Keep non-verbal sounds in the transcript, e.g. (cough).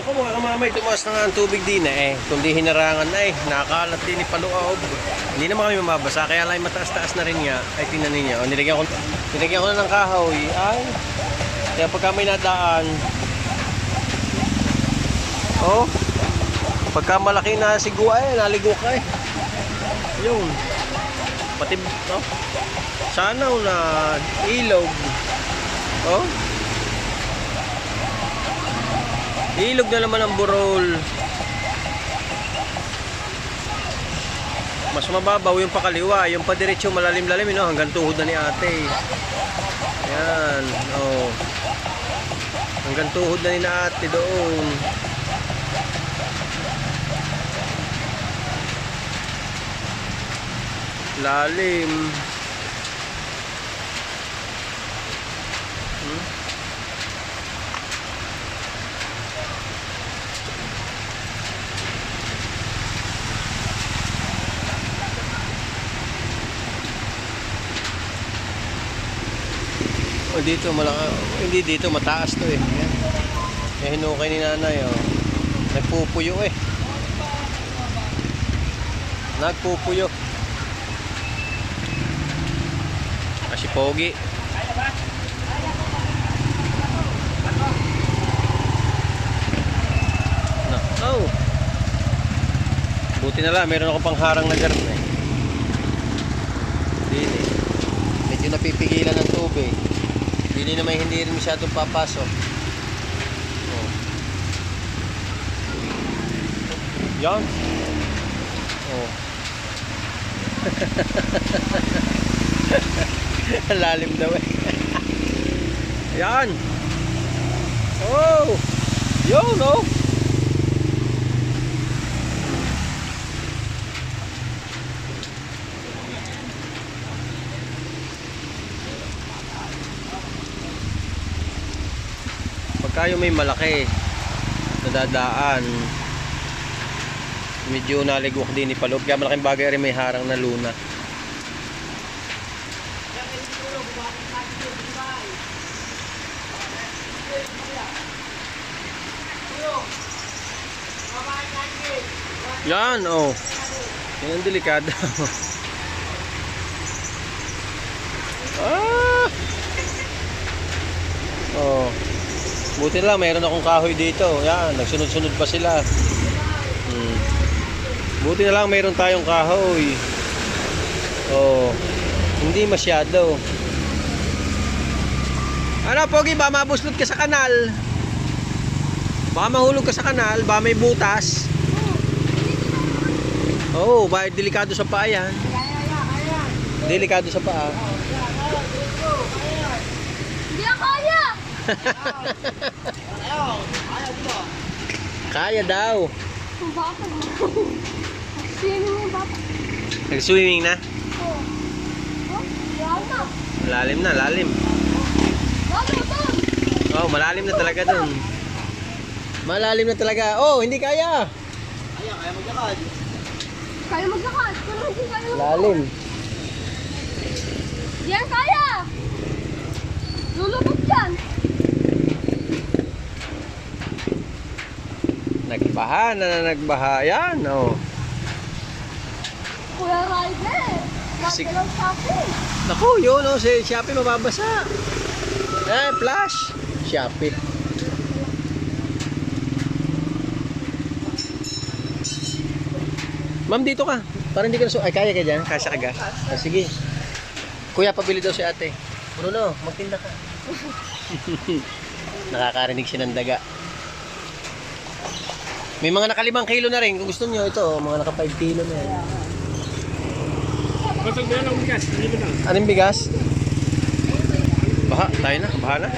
Mukhang mga kamamay, tumaas na nga ang tubig din eh. Kundi hinarangan na eh. Nakakalat din ni Paluaob. Hindi naman kami mamabasa. Kaya lang mataas-taas na rin nga. Ay, tingnan ninyo. O, nilagyan ko, nilagyan ko na ng kahoy. Ay. Kaya pagka may nadaan. Oh. Pagka malaki na sigwa eh, naligo ka eh. Yun. Pati, oh. Sana na ilog. Oh. Ilog na naman ang burol. Mas mababaw yung pakaliwa, yung padiretso malalim-lalim, no? hanggang tuhod na ni ate. Yan, oh. Hanggang tuhod na ni ate doon. Lalim. Hmm? Oh, dito malaka, hindi dito mataas to eh. Yan. Eh hinukay ni nanay oh. Nagpupuyo eh. Nagpupuyo. Kasi pogi. Na, oh. Buti na lang, meron ako pang harang na garden eh. Dini. Medyo napipigilan ng tubig. Dini naman hindi rin masyadong papasok. Oh. Yan. Oh. (laughs) Lalim daw eh. Yan. Oh. Yun oh. Yung may malaki. Nadadaan. Medyo naligwak din ni Paloob. Kaya malaking bagay rin may harang na luna. Yan oh. Yan delikado (laughs) ah oh Buti na lang, mayroon akong kahoy dito. Yan, nagsunod-sunod pa sila. Hmm. Buti na lang, mayroon tayong kahoy. Oh, hindi masyado. Ano, Pogi, ba mabuslot ka sa kanal? Baka mahulog ka sa kanal, ba may butas? Oh, ba delikado sa paa yan. Delikado sa paa. Hindi ako kaya! (laughs) Kaya daw. Nag-swimming na? Oh. Oh. Lalim na, lalim. Oh, malalim na talaga dun. Malalim na talaga. Oh, hindi kaya. Kaya maglakad. Pero hindi kaya mag- Lalim. Yan kaya! Lulubog yan. Nagbaha na na nagbaha. Yan, oh. Kuya Ryder. Sig- Nagdalaw akin. Naku, yun, oh. Si Shopee mababasa. Eh, flash. Shopee. Ma'am, dito ka. Parang hindi ka na Ay, kaya ka dyan? Kasya ka ga? Ah, sige. Kuya, pabili daw si ate. Bruno, magtinda ka. (laughs) Nakakarinig siya ng daga. May mga nakalimang kilo na rin. Kung gusto niyo ito, oh, mga naka 5 kilo na yan. Basag na lang bigas, hindi na. Anong bigas? Baha, tayo na, baha na.